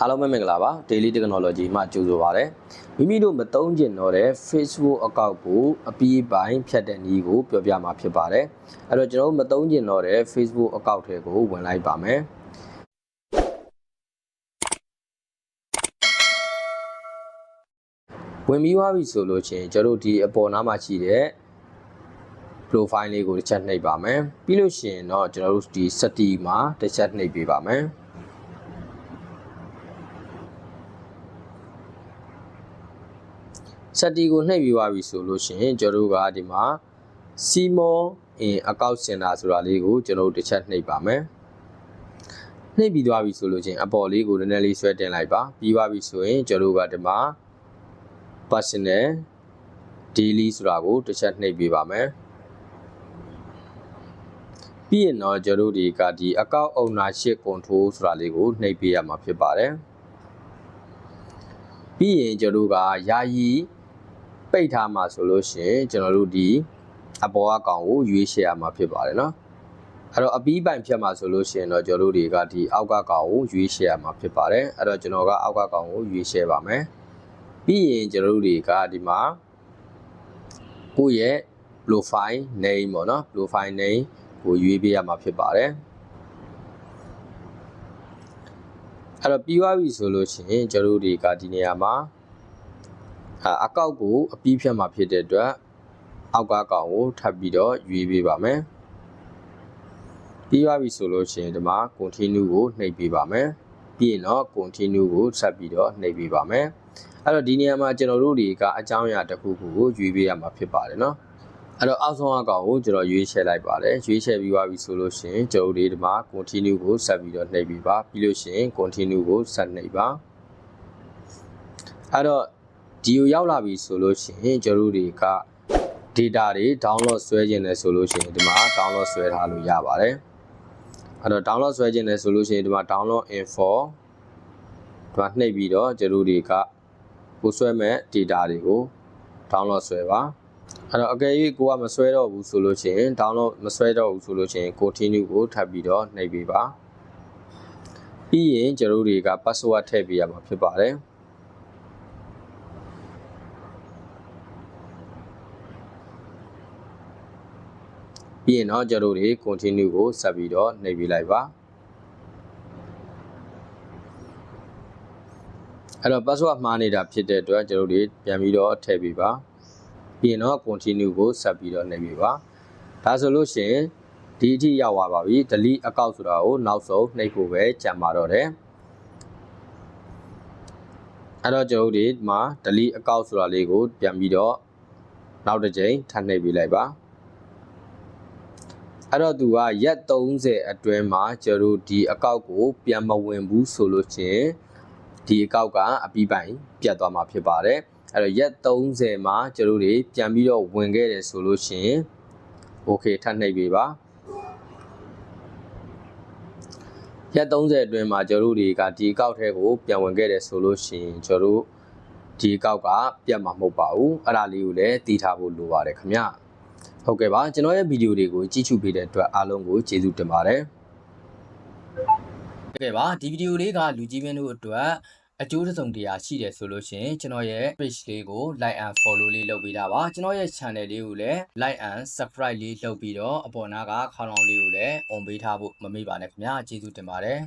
အားလုံးပဲမင်္ဂလာပါ Daily Technology မှကြိုဆိုပါရစေမိမိတို့မသုံးကျင်တော့တဲ့ Facebook account ကိုအပြီးပိုင်းဖြတ်တဲ့နည်းကိုပြောပြမှာဖြစ်ပါတယ်အဲ့တော့ကျွန်တော်တို့မသုံးကျင်တော့တဲ့ Facebook account တွေကိုဝင်လိုက်ပါမယ်ဝင်ပြီးသွားပြီဆိုလို့ချင်းကျွန်တော်တို့ဒီအပေါ်နားမှာရှိတဲ့ profile လေးကိုတစ်ချက်နှိပ်ပါမယ်ပြီးလို့ရှိရင်တော့ကျွန်တော်တို့ဒီ setting မှာတစ်ချက်နှိပ်ပေးပါမယ် စက်တီကိုနှိပ်ပြီးသွားပြီဆိုလို့ရှိရင်ကျွန်တော်တို့ကဒီမှာစီမောအင်အကောက်စင်တာဆိုတာလေးကိုကျွန်တော်တို့တစ်ချက်နှိပ်ပါမယ်နှိပ်ပြီးသွားပြီဆိုလို့ချင်းအပေါ်လေးကိုနည်းနည်းလေးဆွဲတင်လိုက်ပါပြီးသွားပြီဆိုရင်ကျွန်တော်တို့ကဒီမှာ personal daily ဆိုတာကိုတစ်ချက်နှိပ်ပေးပါမယ်ပြီးရင်တော့ကျွန်တော်တို့ဒီကဒီ account ownership control ဆိုတာလေးကိုနှိပ်ပေးရမှာဖြစ်ပါတယ်ပြီးရင်ကျွန်တော်တို့ကယာယီ ပိတ်ထားမှာဆိုလို့ရှိရင်ကျွန်တော်တို့ဒီအပေါ်အကောင်ကိုရွေးချယ်ရမှာဖြစ်ပါတယ်เนาะအဲ့တော့အပီးပိုင်ဖြတ်မှာဆိုလို့ရှိရင်တော့ကျွန်တော်တို့တွေကဒီအောက်ကကောင်ကိုရွေးချယ်ရမှာဖြစ်ပါတယ်အဲ့တော့ကျွန်တော်ကအောက်ကကောင်ကိုရွေးချယ်ပါမယ်ပြီးရင်ကျွန်တော်တို့တွေကဒီမှာကိုယ့်ရဲ့ profile name ပေါ့နော် profile name ကိုရွေးပေးရမှာဖြစ်ပါတယ်အဲ့တော့ပြီးသွားပြီဆိုလို့ရှိရင်ကျွန်တော်တို့တွေကဒီနေရာမှာ အအကောက်ကိုအပြီးဖြတ်မှာဖြစ်တဲ့အတွက်အောက်ကကောင်ကိုထပ်ပြီးတော့ရွေးပေးပါမယ်ပြီးသွားပြီဆိုလို့ရှိရင်ဒီမှာ continue ကိုနှိပ်ပေးပါမယ်ပြီးရင်တော့ continue ကိုဆက်ပြီးတော့နှိပ်ပေးပါမယ်အဲ့တော့ဒီနေရာမှာကျွန်တော်တို့တွေကအကြောင်းအရာတစ်ခုခုကိုရွေးပေးရမှာဖြစ်ပါတယ်เนาะအဲ့တော့အောက်ဆုံးအကောင်ကိုကျွန်တော်ရွေးချယ်လိုက်ပါတယ်ရွေးချယ်ပြီးသွားပြီဆိုလို့ရှိရင်ကျွန်တော်တို့ဒီမှာ continue ကိုဆက်ပြီးတော့နှိပ်ပြီးပါပြီးလို့ရှိရင် continue ကိုဆက်နှိပ်ပါအဲ့တော့ ဒီကိုရောက်လာပြီဆိုလို့ရှိရင်ကျွန်တော်တို့တွေက data တွေ download ဆွဲခြင်းလဲဆိုလို့ရှိရင်ဒီမှာ download ဆွဲထားလို့ရပါတယ်အဲ့တော့ download ဆွဲခြင်းလဲဆိုလို့ရှိရင်ဒီမှာ download info ဒီမှာနှိပ်ပြီးတော့ကျွန်တော်တို့တွေကကိုဆွဲမဲ့ data တွေကို download ဆွဲပါအဲ့တော့အကယ်၍ကိုကမဆွဲတော့ဘူးဆိုလို့ရှိရင် download မဆွဲတော့ဘူးဆိုလို့ရှိရင် continue ကိုထပ်ပြီးတော့နှိပ်ပေးပါပြီးရင်ကျွန်တော်တို့တွေက password ထည့်ပေးရမှာဖြစ်ပါတယ် ပြီးရင်တော့ကျွန်တော်တို့တွေ continue ကိုဆက်ပြီးတော့နှိပ်ပေးလိုက်ပါအဲ့တော့ password မှားနေတာဖြစ်တဲ့အတွက်ကျွန်တော်တို့တွေပြန်ပြီးတော့ထည့်ပေးပါပြီးရင်တော့ continue ကိုဆက်ပြီးတော့နှိပ်ပေးပါဒါဆိုလို့ရှိရင်ဒီအထိရောက်သွားပါပြီ delete account ဆိုတာကိုနောက်ဆုံးနှိပ်ဖို့ပဲကြံပါတော့တယ်အဲ့တော့ကျွန်တော်တို့ဒီမှာ delete account ဆိုတာလေးကိုပြန်ပြီးတော့နောက်တစ်ကြိမ်ထပ်နှိပ်ပေးလိုက်ပါ အဲ့တော့သူကရက်30အတွင်းမှာကျွန်တော်တို့ဒီအကောက်ကို ပြန်မဝင်ဘူးဆိုလို့ချင်းဒီအကောက်ကအပြီးပိုင်ပြတ်သွားမှာဖြစ်ပါတယ်အဲ့တော့ရက်30မှာကျွန်တော်တို့တွေပြန်ပြီးတော့ဝင်ခဲ့တယ်ဆိုလို့ချင်း okay ထပ်နှိပ်ပေးပါရက်30အတွင်းမှာကျွန်တော်တို့တွေကဒီအကောက်ထဲကိုပြန်ဝင်ခဲ့တယ်ဆိုလို့ရှိရင်ကျွန်တော်တို့ဒီအကောက်ကပြတ်မှာမဟုတ်ပါဘူးအဲ့ဒါလေးကိုလည်းတည်ထားဖို့လိုပါတယ်ခင်ဗျ ဟုတ်ကဲ့ပါကျွန်တော်ရဲ့ဗီဒီယိုတွေကိုကြည့်ရှုပေးတဲ့အတွက်အားလုံးကိုကျေးဇူးတင်ပါတယ်ဟုတ်ကဲ့ပါဒီဗီဒီယိုလေးကလူကြီးမင်းတို့အတွက်အကျိုးတစ်စုံတရာရှိတယ်ဆိုလို့ရှိရင်ကျွန်တော်ရဲ့ page လေးကို like and follow လေးလုပ်ပေးတာပါကျွန်တော်ရဲ့ channel လေးကိုလည်း like and subscribe လေးလုပ်ပြီးတော့အပေါ်နားကခေါင်းလောင်းလေးကိုလည်း on ပေးထားဖို့မမေ့ပါနဲ့ခင်ဗျာကျေးဇူးတင်ပါတယ်